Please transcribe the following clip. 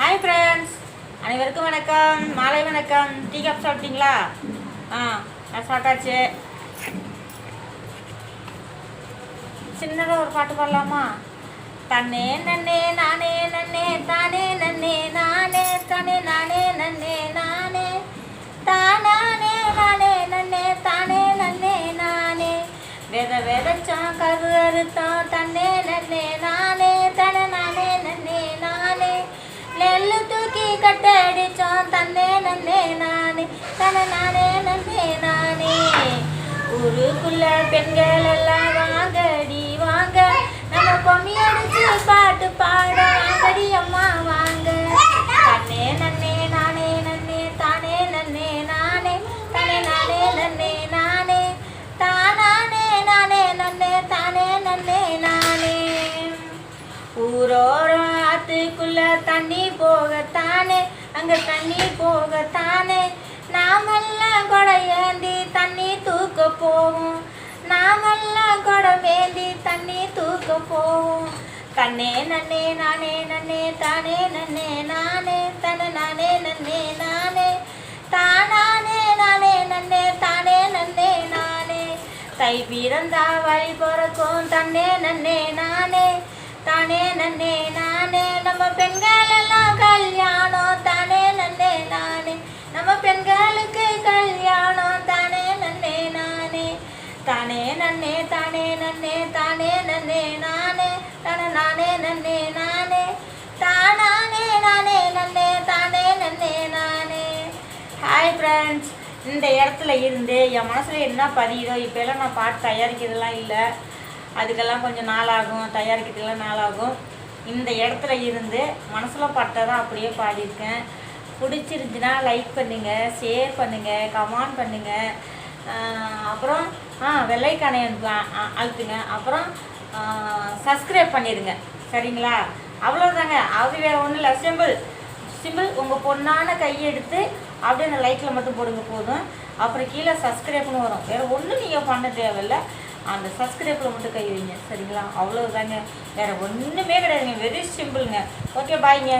Hi friends அனைவருக்கும் வணக்கம். மாலை வணக்கம். டீ கப் சாப்பிட்டீங்களா? ஆ நான் சாப்பிட்டாச்சு. சின்னதாக ஒரு பாட்டு பாடலாமா? தன்னே நன்னே நானே நன்னே தானே நன்னே நானே தானே நானே நன்னே நானே தானானே நானே நன்னே தானே நன்னே நானே. வெத வேதச்சான் கரு அறுத்தான் தன்னே நன்னே நானே தூக்கி தன்னே நன்னே நானே. தன நானே நன்னே நானே. ஊருக்குள்ள பெண்கள் எல்லாம் வாங்கடி வாங்க. நம்ம பொம்மி அடிச்சு பாட்டு பாட வாங்கடி அம்மா வாங்க. தன்னே நன்னே நானே நன்னே தானே நன்னே நானே. தானே நானே நன்னே நானே. தானானே நானே நன்னே தானே நன்னே நானே. ஊரோரம் ஆத்துக்குள்ள தண்ணி போகத்தானே அங்கே தண்ணீர் போகத்தானே. நாமெல்லாம் கொடை ஏந்தி தண்ணி தூக்க போவோம். நாமெல்லாம் கொடை ஏந்தி தண்ணி தூக்க போவோம். கண்ணே நன்னே நானே நன்னே தானே நன்னே நானே தன நானே நன்னே நானே. தானானே நானே நன்னே தானே நன்னே நானே. தை பிறந்தா வழி பிறக்கும் தன்னே நன்னே நானே. தானே நன்னே நானே. நன்னே தானே நன்னே நானே தானே நானே நன்னே நானே. தானானே நானே நன்னே தானே நன்னே நானே. ஹாய் ஃப்ரெண்ட்ஸ் இந்த இடத்துல இருந்து என் மனசில் என்ன பதியுதோ இப்போல்லாம் நான் பாட்டு தயாரிக்கிறதுலாம் இல்லை. அதுக்கெல்லாம் கொஞ்சம் நாளாகும் தயாரிக்கிறதுக்கெல்லாம் நாளாகும். இந்த இடத்துல இருந்து மனசில் பட்டதை அப்படியே பாடியிருக்கேன். பிடிச்சிருந்துச்சுன்னா லைக் பண்ணுங்கள் ஷேர் பண்ணுங்கள் கமெண்ட் பண்ணுங்கள் அப்புறம் ஆ வெள்ளைக்கானை அழுத்துங்க அப்புறம் சப்ஸ்கிரைப் பண்ணிடுங்க. சரிங்களா? அவ்வளோதாங்க அது வேறு ஒன்றும் இல்லை. சிம்பிள் சிம்பிள் உங்கள் பொண்ணான கையை எடுத்து அப்படியே அந்த லைக்கில் மட்டும் போடுங்க போதும். அப்புறம் கீழே சப்ஸ்கிரைப்னு வரும். வேறு ஒன்றும் நீங்கள் பண்ண தேவையில்ல. அந்த சப்ஸ்கிரைப்பில் மட்டும் கை வைங்க. சரிங்களா? அவ்வளோதாங்க வேறு ஒன்றுமே கிடையாதுங்க. வெரி சிம்பிளுங்க ஓகே பாய்ங்க